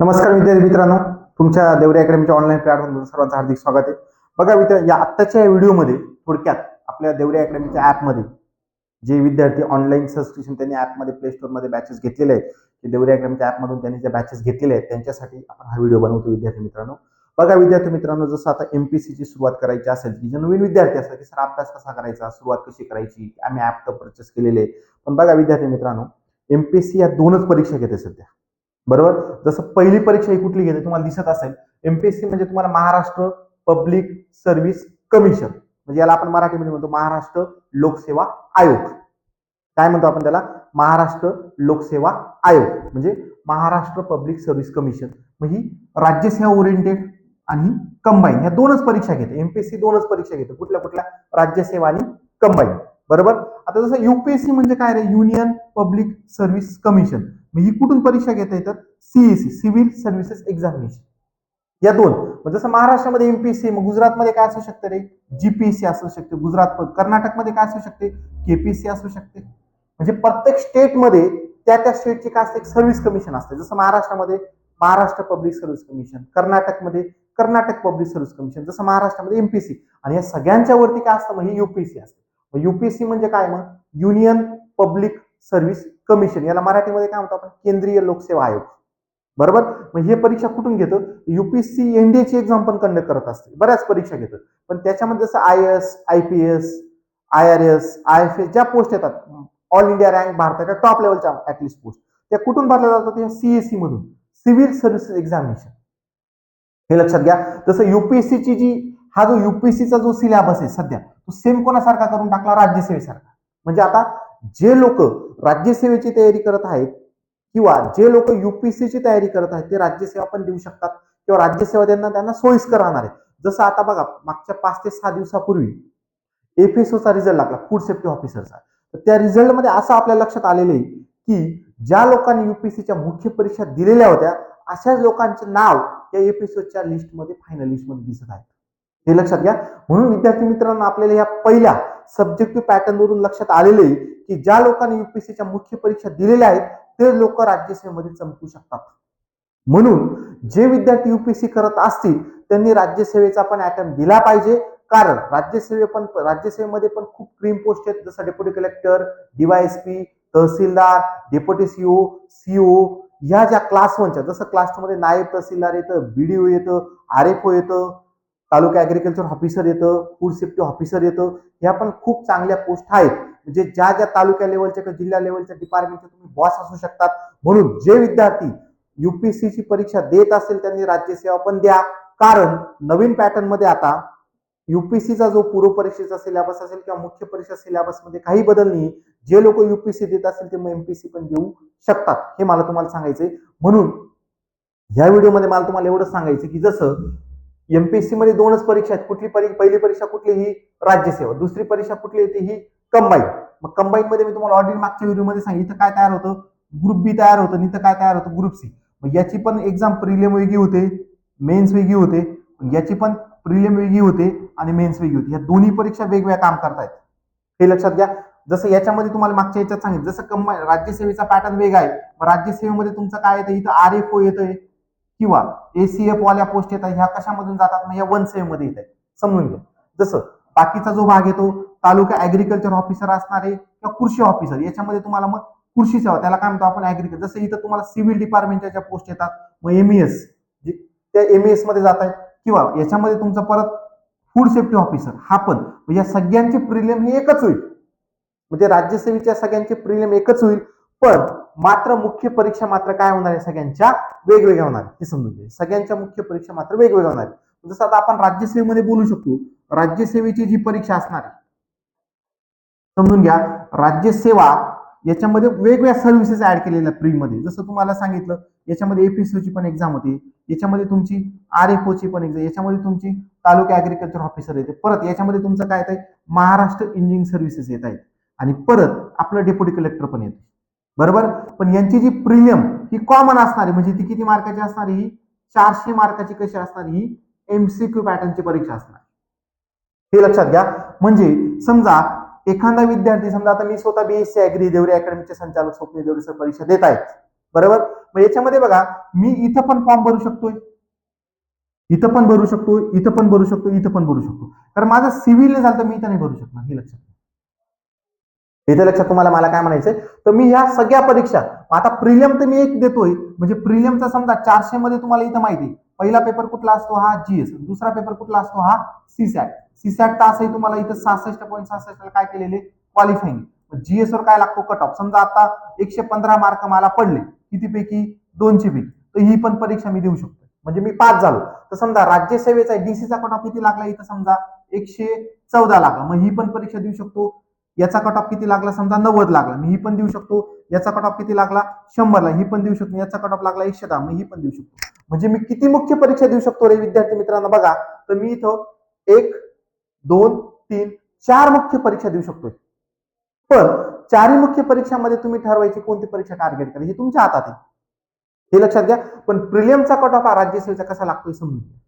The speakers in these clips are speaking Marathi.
नमस्कार विद्यार्थी मित्रांनो. तुमच्या देवरे अकॅडमीच्या ऑनलाईन प्लॅटफॉर्मवर सर्वांचं हार्दिक स्वागत आहे. बघा मित्र या आत्ताच्या व्हिडिओमध्ये थोडक्यात आपल्या देवरे अकॅडमीच्या ॲपमध्ये जे विद्यार्थी ऑनलाईन सबस्क्रिप्शन त्यांनी ॲपमध्ये प्ले स्टोरमध्ये बॅचेस घेतलेले आहेत ते देवरे अकॅडमीच्या ॲपमधून त्यांनी ज्या बॅचेस घेतलेले आहेत त्यांच्यासाठी आपण हा व्हिडिओ बनवतो विद्यार्थी मित्रांनो. बघा विद्यार्थी मित्रांनो जसं आता एम पी ची सुरुवात करायची असेल की जे नवीन विद्यार्थी असतात की सर अभ्यास कसा करायचा सुरुवात कशी करायची आम्ही ॲप तर परचेस केलेले आहे. पण बघा विद्यार्थी मित्रांनो एम पी एस सी या दोनच परीक्षा घेते सध्या. बरोबर? जसं पहिली परीक्षा ही कुठली घेते तुम्हाला दिसत असेल एमपीएससी म्हणजे तुम्हाला महाराष्ट्र पब्लिक सर्व्हिस कमिशन म्हणजे याला आपण मराठीमध्ये म्हणतो महाराष्ट्र लोकसेवा आयोग. काय म्हणतो आपण त्याला? महाराष्ट्र लोकसेवा आयोग. म्हणजे महाराष्ट्र पब्लिक सर्व्हिस कमिशन मग ही राज्यसेवा ओरिएंटेड आणि कंबाईन या दोनच परीक्षा घेते. एमपीएससी दोनच परीक्षा घेते. कुठल्या कुठल्या? राज्यसेवा आणि कंबाईन बरोबर? आता जसं युपीएससी म्हणजे काय रे? युनियन पब्लिक सर्व्हिस कमिशन मग ही कुठून परीक्षा घेता येतात? सीईसी सिव्हिल सर्व्हिसेस एक्झामिनेशन या दोन. म्हणजे जसं महाराष्ट्रामध्ये एमपीएससी मग गुजरातमध्ये काय असू शकतं रे? जीपीएससी असू शकते. गुजरात कर्नाटकमध्ये काय असू शकते? केपीएससी असू शकते. म्हणजे प्रत्येक स्टेटमध्ये त्या त्या स्टेटची काय असते एक सर्व्हिस कमिशन असते. जसं महाराष्ट्रामध्ये महाराष्ट्र पब्लिक सर्व्हिस कमिशन कर्नाटकमध्ये कर्नाटक पब्लिक सर्व्हिस कमिशन जसं महाराष्ट्रामध्ये एमपीसी आणि या सगळ्यांच्या वरती काय असतं? मग ही युपीएससी असते. युपीएससी म्हणजे काय? मग युनियन पब्लिक सर्व्हिस कमिशन याला मराठीमध्ये काय म्हणतो आपण? केंद्रीय लोकसेवा आयोग. बरोबर? मग हे परीक्षा कुठून घेतो युपीएससी एनडीएची एक्झाम पण कंडक्ट करत असते बऱ्याच परीक्षा घेतात. पण त्याच्यामध्ये जसं I S I P S I R S I F S ज्या पोस्ट येतात ऑल इंडिया रँक भारताच्या टॉप लेवलच्या ऍटलिस्ट पोस्ट त्या कुठून भरल्या जातात? त्या सीएससी मधून. सिव्हिल सर्व्हिसेस एक्झामिनेशन हे लक्षात घ्या. तसं युपीएससीची जी हा जो युपीएससीचा जो सिलेबस आहे सध्या तो सेम कोणासारखा करून टाकला? राज्यसेवेसारखा. म्हणजे आता जे लोक राज्यसेवेची तयारी करत आहेत किंवा जे लोक युपीएससीची तयारी करत आहेत ते राज्यसेवा पण देऊ शकतात किंवा राज्यसेवा त्यांना त्यांना सोयीस्कर राहणार आहे. जसं आता बघा मागच्या पाच ते सहा दिवसापूर्वी एफएसओचा रिझल्ट लागला फूड सेफ्टी ऑफिसरचा तर त्या रिझल्टमध्ये असं आपल्या लक्षात आलेलं आहे की ज्या लोकांनी युपीएससीच्या मुख्य परीक्षा दिलेल्या होत्या अशाच लोकांचे नाव या एफएसओच्या लिस्टमध्ये फायनल लिस्टमध्ये दिसत आहे. हे लक्षात घ्या. म्हणून विद्यार्थी मित्रांनो आपल्याला या पहिल्या सब्जेक्टिव्ह पॅटर्न वरून लक्षात आलेले की ज्या लोकांनी युपीएससीच्या मुख्य परीक्षा दिलेल्या आहेत ते लोक राज्यसेवेमध्ये चमकू शकतात. म्हणून जे विद्यार्थी युपीएससी करत असतील त्यांनी राज्यसेवेचा पण अटेम्प्ट दिला पाहिजे. कारण राज्यसेवे पण राज्यसेवेमध्ये पण खूप क्रीम पोस्ट आहेत. जसं deputy collector DySP tehsildar deputy CO CO ह्या ज्या क्लास वनच्या जसं क्लास टू मध्ये नायब तहसीलदार येतं बीडीओ येतं आर एफ ओ येतं तालुका ॲग्रिकल्चर ऑफिसर येतं फूड सेफ्टी ऑफिसर येतं. ह्या पण खूप चांगल्या पोस्ट आहेत. म्हणजे ज्या ज्या तालुक्या लेवलच्या किंवा जिल्हा लेवलच्या डिपार्टमेंटचे तुम्ही बॉस असू शकतात. म्हणून जे विद्यार्थी युपीएससीची परीक्षा देत असेल त्यांनी राज्यसेवा पण द्या. कारण नवीन पॅटर्नमध्ये आता युपीएससीचा जो पूर्व परीक्षेचा सिलेबस असेल किंवा मुख्य परीक्षा सिलेबसमध्ये काही बदल नाही. जे लोक युपीएससी देत असेल ते मग एमपीएससी पण देऊ शकतात. हे मला तुम्हाला सांगायचंय. म्हणून ह्या व्हिडिओमध्ये मला तुम्हाला एवढं सांगायचं की जसं एमपीएससी मध्ये दोनच परीक्षा आहेत. कुठली परीक्षा पहिली परीक्षा कुठली ही राज्यसेवा दुसरी परीक्षा कुठली येते ही कंबाईन मग कंबाईन मध्ये मी तुम्हाला ऑडिट मागच्या व्हिडिओमध्ये सांगितलं काय तयार होतं? ग्रुप बी तयार होतं इथं काय तयार होतं? ग्रुप सी मग याची पण एक्झाम प्रिलियम वेगळी होते मेन्स वेगळी होते. याची पण प्रिलियम वेगळी होते आणि मेन्स वेगळी होती. या दोन्ही परीक्षा वेगवेगळ्या काम करतायत. हे लक्षात घ्या. जसं याच्यामध्ये तुम्हाला मागच्या याच्यात सांगितलं जसं कंबाईन राज्यसेवेचा पॅटर्न वेगळा आहे. मग राज्यसेवेमध्ये तुमचं काय येतं? इथं आर एफ ओ येतं किंवा एसीएफ वाल्या पोस्ट येतात ह्या कशामधून जातात? मग या वन सेवेमध्ये येत आहेत समजून घ्या. जसं बाकीचा जो भाग येतो तालुका ऍग्रिकल्चर ऑफिसर असणारे किंवा कृषी ऑफिसर याच्यामध्ये तुम्हाला मग कृषी सेवा त्याला काय म्हणतो आपण ऍग्रिकल्चर जसं इथं तुम्हाला सिव्हिल डिपार्टमेंटच्या ज्या पोस्ट येतात मग एमईएस त्या एमईएसमध्ये जात आहेत. किंवा याच्यामध्ये तुमचं परत फूड सेफ्टी ऑफिसर हा पण. या सगळ्यांचे प्रिलियम हे एकच होईल. म्हणजे राज्यसेवेच्या सगळ्यांचे प्रिलियम एकच होईल. पण मात्र मुख्य परीक्षा मात्र काय होणार आहे? सगळ्यांच्या वेगवेगळ्या होणार हे समजून घ्या. सगळ्यांच्या मुख्य परीक्षा मात्र वेगवेगळ्या होणार जसं आता आपण राज्यसेवेमध्ये बोलू शकतो. राज्यसेवेची जी परीक्षा असणार आहे समजून घ्या. राज्यसेवा याच्यामध्ये वेगवेगळ्या सर्व्हिसेस ऍड केलेल्या प्रीमध्ये जसं तुम्हाला सांगितलं याच्यामध्ये एपीसीओ ची पण एक्झाम होती. याच्यामध्ये तुमची आर एफ ची पण एक्झाम याच्यामध्ये तुमची तालुका ऍग्रिकल्चर ऑफिसर येते. परत याच्यामध्ये तुमचं काय येत आहे महाराष्ट्र इंजिनिअरिंग सर्व्हिसेस येत आहेत. आणि परत आपलं डेप्युटी कलेक्टर पण येते बरोबर? पण यांची जी प्रीमियम ही कॉमन असणारी म्हणजे ती किती मार्काची असणार? ही चारशे मार्काची कशी असणार? ही एमसीक्यू पॅटर्नची परीक्षा असणार. हे लक्षात घ्या. म्हणजे समजा एखादा विद्यार्थी समजा आता मी स्वतः बीएससी अॅग्री देवरे अकॅडमीचे संचालक स्वप्न देवरे सर परीक्षा देत आहेत. बरोबर? मग याच्यामध्ये बघा मी इथं पण फॉर्म भरू शकतोय. इथं पण भरू शकतो इथं पण भरू शकतो इथं पण भरू शकतो कारण माझं सिव्हिल नाही झालं तर मी इथं नाही भरू शकणार हे लक्षात इथे लक्षात तुम्हाला मला काय म्हणायचंय? तर मी ह्या सगळ्या परीक्षा आता प्रिलियम तर मी एक देतोय म्हणजे प्रिलियमचा समजा चारशे मध्ये तुम्हाला इथं माहिती आहे. पहिला पेपर कुठला असतो? हा जीएस दुसरा पेपर कुठला असतो? हा सीसॅट सीसॅट असंही तुम्हाला इथं सहासष्ट पॉईंट सहासष्ट काय केलेले? क्वालिफाईंग जीएस वर काय लागतो? कट ऑफ समजा आता एकशे पंधरा मार्क मला पडले कितीपैकी? दोनशे पैकी. तर ही पण परीक्षा मी देऊ शकतो म्हणजे मी पास झालो. तर समजा राज्यसेवेचा डीसीचा कट ऑफ किती लागला इथं समजा? एकशे चौदा लागला. मग ही पण परीक्षा देऊ शकतो. याचा कट ऑफ किती लागला? समजा नव्वद लागला. मी ही पण देऊ शकतो. याचा कट ऑफ किती लागला? शंभरला. ही पण देऊ शकतो. याचा कट ऑफ लागला एकशे दहा. मग ही पण देऊ शकतो. म्हणजे मी किती मुख्य परीक्षा देऊ शकतो रे विद्यार्थी मित्रांनो? बघा तर मी इथं एक दोन तीन चार मुख्य परीक्षा देऊ शकतोय. पण चारही मुख्य परीक्षामध्ये तुम्ही ठरवायची कोणती परीक्षा टार्गेट करायची हे तुमच्या हातात आहे. हे लक्षात घ्या. पण प्रिलियमचा कट ऑफ हा राज्यसेवेचा कसा लागतोय समजून घ्या.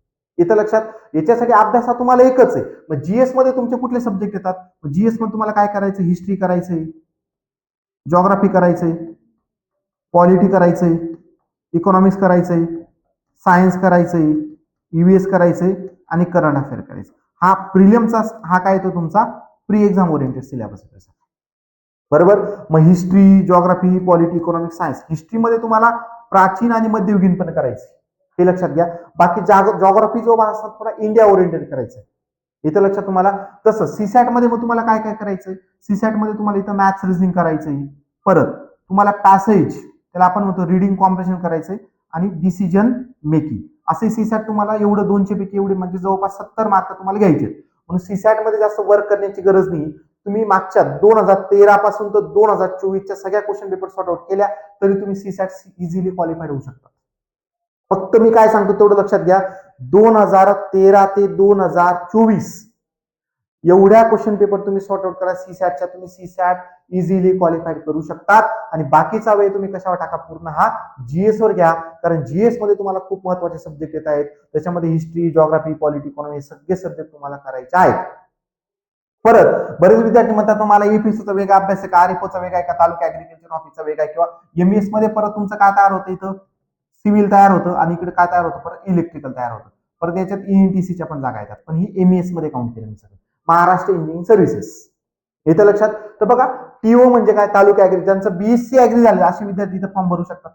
इथं लक्षात याच्यासाठी अभ्यास हा तुम्हाला एकच आहे. मग जीएसमध्ये तुमचे कुठले सब्जेक्ट येतात? जीएसमध्ये तुम्हाला काय करायचं हिस्ट्री करायचंय. जॉग्राफी करायचंय. पॉलिटी करायचंय. इकॉनॉमिक्स करायचंय. सायन्स करायचंय. ईव्हीएस करायचंय. आणि करंट अफेअर करायचं हा प्रिलियमचा हा काय येतो तुमचा? प्री एक्झाम ओरिएंटेड सिलेबस बरोबर? मग history geography polity economics science हिस्ट्रीमध्ये तुम्हाला प्राचीन आणि मध्ययुगीन पण करायचं हे लक्षात घ्या. बाकी जॉग्राफी जो भाग असतात थोडा इंडिया ओरिएंटेड करायचा आहे इथं लक्षात तुम्हाला. तसं सीसॅटमध्ये मग तुम्हाला काय काय करायचंय? सीसॅटमध्ये तुम्हाला इथं मॅथ्स रिझनिंग करायचंय. परत तुम्हाला पॅसेज त्याला आपण म्हणतो रिडिंग कॉम्प्रेशन करायचंय आणि डिसिजन मेकिंग असे सीसॅट तुम्हाला एवढं दोनशे पैकी एवढे म्हणजे जवळपास सत्तर मार्क तुम्हाला घ्यायचे आहेत. म्हणून सीसॅटमध्ये जास्त वर्क करण्याची गरज नाही. तुम्ही मागच्या दोन हजार तेरा पासून तर दोन हजार चोवीसच्या सगळ्या क्वेश्चन पेपर सॉर्ट आउट केल्या तरी तुम्ही सीसॅट इझिली क्वालिफाईड होऊ शकता. फक्त मी काय सांगतो तेवढं लक्षात घ्या. दोन हजार तेरा ते दोन हजार चोवीस. एवढ्या क्वेश्चन पेपर तुम्ही सॉर्ट आउट करा. सी सॅटच्या तुम्ही सी सॅट इझिली क्वालिफाईड करू शकतात. आणि बाकीचा वेळ तुम्ही कशावर टाका? पूर्ण हा जीएस वर घ्या. कारण जीएसमध्ये तुम्हाला खूप महत्त्वाचे सब्जेक्ट येत आहेत. त्याच्यामध्ये हिस्ट्री जॉग्राफी पॉलिटी इकॉनॉमी हे सगळे सब्जेक्ट तुम्हाला करायचे आहेत. परत बरेच विद्यार्थी म्हणतात तुम्हाला एपीसीचा वेगळा अभ्यास आहे का? आरिफोचा वेगळा आहे का? तालुका ऍग्रिकल्चर ऑफिसचा वेगळा आहे किंवा एमएसमध्ये परत तुमचं काय तयार होतं इथं? सिव्हिल तयार होतं आणि इकडे काय तयार होतं? परत इलेक्ट्रिकल तयार होतं. परत याच्यात ईएनटीसीच्या पण जागा येतात. पण ही एसमध्ये काउंट केलं सगळं. महाराष्ट्र इंजिनिअरिंग सर्व्हिसेस येतं लक्षात. तर बघा टीओ म्हणजे काय? तालुका ऍग्री ज्यांचं बीएससी ऍग्री झालं असे विद्यार्थी इथं फॉर्म भरू शकतात.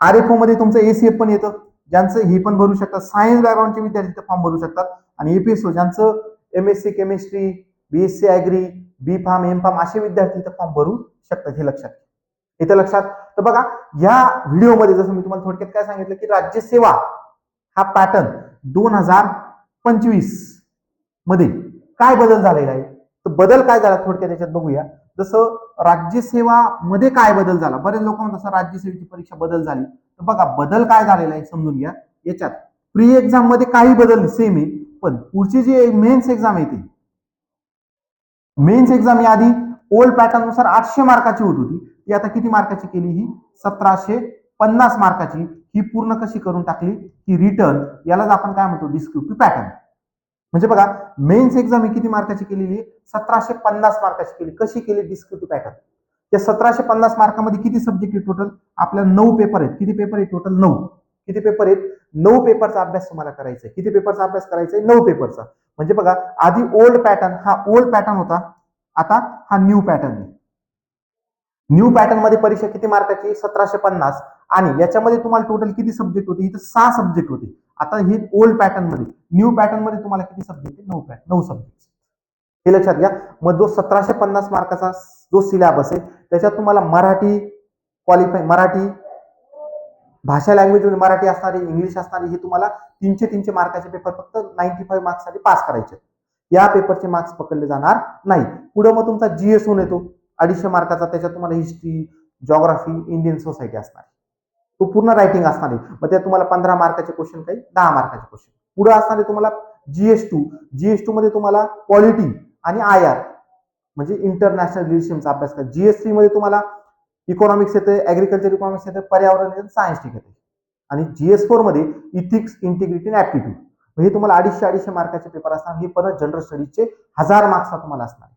आर एफ ओ मध्ये तुमचं एसीएफ पण येतं. ज्यांचं हे पण भरू शकतात. सायन्स बॅकग्राऊंडचे विद्यार्थी इथं फॉर्म भरू शकतात. आणि एपीएसओ ज्यांचं MSc chemistry BSc agri B pharm M pharm असे विद्यार्थी इथं फॉर्म भरू शकतात. हे लक्षात घ्या. इथं लक्षात. तर बघा या व्हिडिओमध्ये जसं मी तुम्हाला थोडक्यात काय सांगितलं की राज्यसेवा हा पॅटर्न दोन हजार पंचवीसमध्ये काय बदल झालेला आहे? तर बदल काय झाला थोडक्यात याच्यात बघूया. जसं राज्यसेवा मध्ये काय बदल झाला बरेच लोक म्हणतात राज्यसेवेची परीक्षा बदल झाली. तर बघा बदल काय झालेला आहे समजून घ्या. याच्यात प्री एक्झाममध्ये काही बदल सेम आहे पण पुढची जी मेन्स एक्झाम येते मेन्स एक्झाम या आधी ओल्ड पॅटर्ननुसार आठशे मार्काची होत होती. ती आता किती मार्काची केली ही? सतराशे पन्नास मार्काची. ही पूर्ण कशी करून टाकली? की रिटर्न यालाच आपण काय म्हणतो? डिस्क्रिप्टिव्ह पॅटर्न म्हणजे बघा मेन्स एक्झाम ही किती मार्काची केलेली सतराशे पन्नास मार्काची केली. कशी केली? डिस्क्रिप्टिव्ह पॅटर्न या सतराशे पन्नास मार्कामध्ये किती सब्जेक्ट आहे टोटल आपल्या नऊ पेपर आहेत. किती पेपर आहे टोटल नऊ. किती पेपर आहेत? नऊ पेपरचा अभ्यास तुम्हाला करायचा आहे. किती पेपरचा अभ्यास करायचा आहे? नऊ पेपरचा म्हणजे बघा आधी ओल्ड पॅटर्न हा ओल्ड पॅटर्न होता. आता हा न्यू पॅटर्न आहे. न्यू पॅटर्नमध्ये परीक्षा किती मार्काची? सतराशे पन्नास. आणि याच्यामध्ये तुम्हाला टोटल किती सब्जेक्ट होते? इथं सहा सब्जेक्ट होते. आता हे ओल्ड पॅटर्नमध्ये न्यू पॅटर्नमध्ये तुम्हाला किती सब्जेक्ट नऊ पॅट नऊ सब्जेक्ट हे लक्षात घ्या. मग जो सतराशे पन्नास मार्काचा जो सिलेबस आहे त्याच्यात तुम्हाला मराठी क्वालिफाय मराठी भाषा लँग्वेज म्हणजे मराठी असणारी इंग्लिश असणारी हे तुम्हाला तीनशे तीनशे मार्काचे पेपर फक्त नाईन्टी फाईव्ह मार्क्ससाठी पास करायचे या पेपरचे मार्क्स पकडले जाणार नाही पुढे मग तुमचा जीएस होऊन येतो. अडीचशे मार्काचा त्याच्यात तुम्हाला हिस्ट्री जॉग्राफी इंडियन सोसायटी असणार आहे. तो पूर्ण रायटिंग असणार आहे. मग त्यात तुम्हाला पंधरा मार्काचे क्वेश्चन काही दहा मार्काचे क्वेश्चन पुढे असणारे तुम्हाला जीएस टू जीएस टू मध्ये तुम्हाला पॉलिटी आणि आय आर म्हणजे इंटरनॅशनल रिलेशनचा अभ्यास करा. जीएस थ्री मध्ये तुम्हाला इकॉनॉमिक्स येते ऍग्रिकल्चर इकॉनॉमिक्स येते पर्यावरण सायन्स टिक येते आणि जीएस फोरमध्ये इथिक्स इंटिग्रिटी आणि ऍप्टिट्यूड हे तुम्हाला अडीचशे अडीचशे मार्काचे पेपर असणार. हे परत जनरल स्टडीजचे हजार मार्क्सला तुम्हाला असणार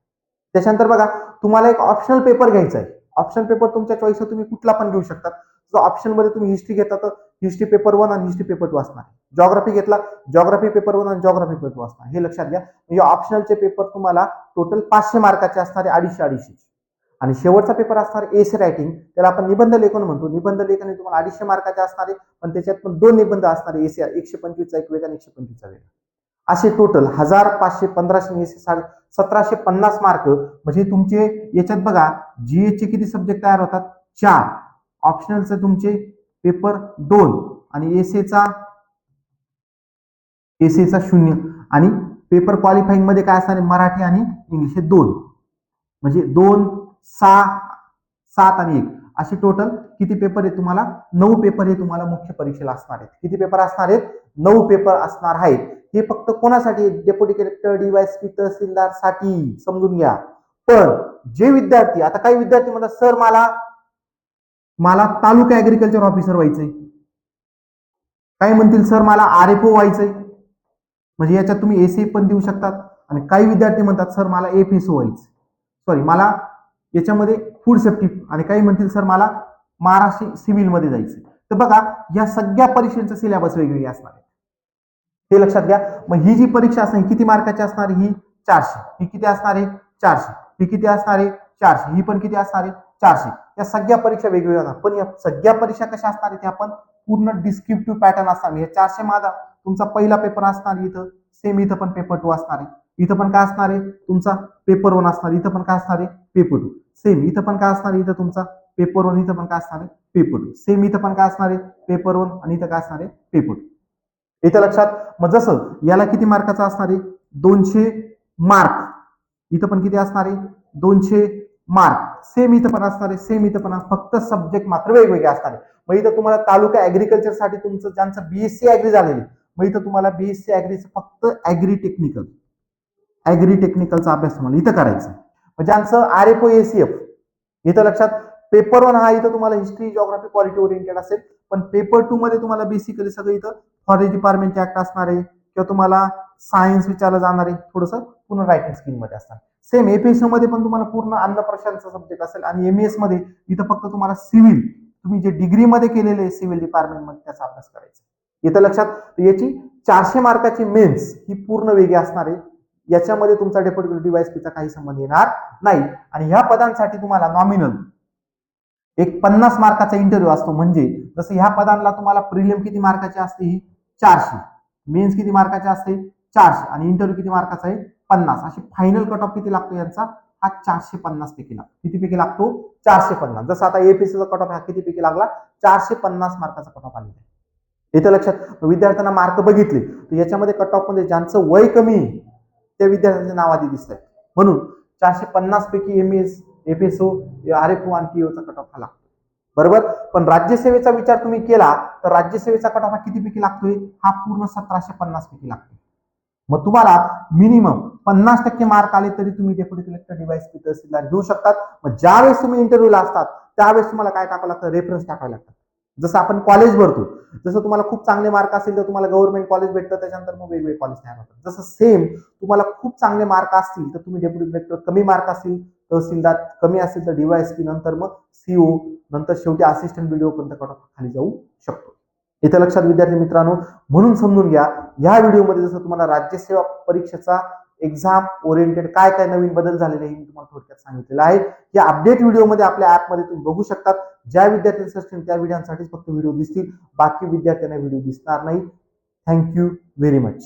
त्याच्यानंतर बघा तुम्हाला एक ऑप्शनल पेपर घ्यायचा आहे. ऑप्शन पेपर तुमच्या चॉईस तुम्ही कुठला पण घेऊ शकता. जो ऑप्शनमध्ये तुम्ही हिस्ट्री घेता तर हिस्ट्री पेपर वन आणि हिस्ट्री पेपर टू असणार जॉग्राफी घेतला जॉग्राफी पेपर वन आणि जॉग्राफी पेपर टू असणार हे लक्षात घ्या. म्हणजे ऑप्शनलचे पेपर तुम्हाला टोटल पाचशे मार्काचे असणारे अडीचशे अडीचशे आणि शेवटचा पेपर असणार एस रायटिंग त्याला आपण निबंध लेखन म्हणतो. निबंध लेखन हे तुम्हाला अडीचशे मार्काचे असणारे पण त्याच्यात पण दोन निबंध असणारे एस एकशे पंचवीसचा एक वेग आणि एकशे पंचवीसचा वेग असे टोटल हजार पाचशे पंधराशे एस साडे सतराशे पन्नास मार्क म्हणजे तुमचे याच्यात बघा जी चे किती सब्जेक्ट तयार होतात? चार. ऑप्शनलचे तुमचे पेपर दोन. आणि एसएचा एसएचा शून्य. आणि पेपर क्वालिफाईंगमध्ये काय असणार मराठी आणि इंग्लिश हे दोन. म्हणजे दोन सहा सात आणि एक. असे टोटल किती पेपर आहे तुम्हाला? नऊ पेपर हे तुम्हाला मुख्य परीक्षेला असणार आहेत. किती पेपर असणार आहेत? नऊ पेपर असणार आहेत. हे फक्त कोणासाठी? डेप्युटी कलेक्टर डीवायसपी तहसीलदारसाठी समजून घ्या. पण जे विद्यार्थी आता काही विद्यार्थी म्हणतात सर मला मला तालुका ऍग्रिकल्चर ऑफिसर व्हायचंय. काही म्हणतील सर मला आर एफ ओ व्हायचंय. म्हणजे याच्यात तुम्ही एस पण देऊ शकतात. आणि काही विद्यार्थी म्हणतात सर मला एफ एस ओ व्हायचं सॉरी मला याच्यामध्ये फूड सेफ्टी आणि काही म्हणतील सर मला महाराष्ट्र सिव्हिलमध्ये जायचं तर बघा या सगळ्या परीक्षांचा सिलेबस वेगवेगळे असणार आहे हे लक्षात घ्या मग ही जी परीक्षा असणार ही किती मार्काची असणार ही चारशे ही किती असणार आहे चारशे ही किती असणार आहे चारशे ही पण किती असणार आहे चारशे या सगळ्या परीक्षा वेगवेगळ्या असणार पण या सगळ्या परीक्षा कशा असणार आहेत आपण पूर्ण डिस्क्रिप्टिव्ह पॅटर्न असणार हे चारशे माझा तुमचा पहिला पेपर असणार इथं सेम इथं पण पेपर टू असणार आहे इथं पण काय असणार आहे तुमचा पेपर वन असणार इथं पण काय असणार आहे पेपर टू सेम इथं पण काय असणार इथं तुमचा पेपर वन इथं पण काय असणार आहे पेपर टू सेम इथं पण काय असणार आहे पेपर वन आणि इथं काय असणार आहे पेपर टू इथं लक्षात. मग जसं याला किती मार्काचा असणार आहे? दोनशे मार्क. इथं पण किती असणार आहे? दोनशे मार्क. सेम इथं पण असणार आहे सेम इथं पण फक्त सब्जेक्ट मात्र वेगवेगळे असणार आहे. मग इथं तुम्हाला तालुका ऍग्रिकल्चरसाठी तुमचं ज्यांचं बीएससी ऍग्री झालेलं मग इथं तुम्हाला बीएससी ऍग्रीचं फक्त ऍग्री टेक्निकल ऍग्री टेक्निकलचा अभ्यास तुम्हाला इथं करायचा मग ज्यांचं आर एफ ओ एसीएफ इथं लक्षात. पेपर वन हा इथं तुम्हाला हिस्ट्री जॉग्राफी क्वालिटी ओरिएंटेड असेल. पण पेपर टू मध्ये तुम्हाला बेसिकली सगळं इथं फॉरेस्ट डिपार्टमेंटचे ऍक्ट असणार आहे. किंवा तुम्हाला सायन्स विचारलं जाणार आहे. थोडंसं पूर्ण रायटिंग स्किलमध्ये असणार. सेम एपीएसमध्ये पण तुम्हाला पूर्ण अन्न प्रशांतचा सब्जेक्ट असेल आणि एमएसमध्ये इथं फक्त तुम्हाला सिव्हिल तुम्ही जे डिग्री मध्ये केलेले आहे सिव्हिल डिपार्टमेंटमध्ये त्याचा अभ्यास करायचा इथं लक्षात याची चारशे मार्काची मेन्स ही पूर्ण वेगळी असणार आहे. याच्यामध्ये तुमचा डेप्युटी डीवायसपीचा काही संबंध येणार नाही. आणि ह्या पदांसाठी तुम्हाला नॉमिनल एक पन्नास मार्काचा इंटरव्ह्यू असतो. म्हणजे जसं ह्या पदांना तुम्हाला प्रिलियम किती मार्काची असते? ही चारशे. मेन्स किती मार्काचे असते? चारशे. आणि इंटरव्ह्यू किती मार्काचा आहे? पन्नास. अशी फायनल कट ऑफ किती लागतो यांचा? हा चारशे पन्नास पैकी लागतो. किती पैकी लागतो? चारशे पन्नास. जसं आता एपीसीचा कट ऑफ हा किती पैकी लागला? चारशे पन्नास मार्काचा कट ऑफ आलेला आहे. इथं लक्षात? विद्यार्थ्यांना मार्क बघितले. तर याच्यामध्ये कट ऑफमध्ये ज्यांचं वय कमी आहे त्या विद्यार्थ्यांचे नाव आधी दिसत आहे म्हणून चारशे पन्नास पैकी M S F S O R F O आणि टीओचा कट ऑफ हा लागतो बरोबर? पण राज्यसेवेचा विचार तुम्ही केला तर राज्यसेवेचा कट ऑफ हा किती पैकी लागतोय? हा पूर्ण सतराशे पन्नास पैकी लागतोय. मग तुम्हाला मिनिमम पन्नास टक्के मार्क आले तरी तुम्ही डेप्युटी कलेक्टर डिवाइस तहसीलदार घेऊ शकतात. मग ज्यावेळेस तुम्ही इंटरव्ह्यूला असतात त्यावेळेस तुम्हाला काय टाकावं लागतं? रेफरन्स टाकावे लागतात. जसं आपण कॉलेज भरतो जसं तुम्हाला खूप चांगले मार्क असेल तर तुम्हाला गव्हर्नमेंट कॉलेज भेटतं त्याच्यानंतर मग वेगवेगळे कॉलेज तयार होतात. जसं सेम तुम्हाला खूप चांगले मार्क असतील तर तुम्ही डेप्युटी कलेक्टर कमी मार्क असतील तहसीलदार कमी असेल तर डीवायएसपी नंतर मग सीओ नंतर शेवटी असिस्टंट व्हिडिओ पर्यंत कट खाली जाऊ शकतो. इथं लक्षात विद्यार्थी मित्रांनो म्हणून समजून घ्या या व्हिडिओमध्ये जसं तुम्हाला राज्यसेवा परीक्षेचा एक्झाम ओरिएंटेड काय काय नवीन बदल झालेले हे मी तुम्हाला थोडक्यात सांगितलेलं आहे. या अपडेट व्हिडिओमध्ये आपल्या ऍपमध्ये तुम्ही बघू शकतात. ज्या विद्यार्थ्यांचं असतील त्या व्हिडिओसाठीच फक्त व्हिडिओ दिसतील. बाकी विद्यार्थ्यांना व्हिडिओ दिसणार नाही. Thank you very much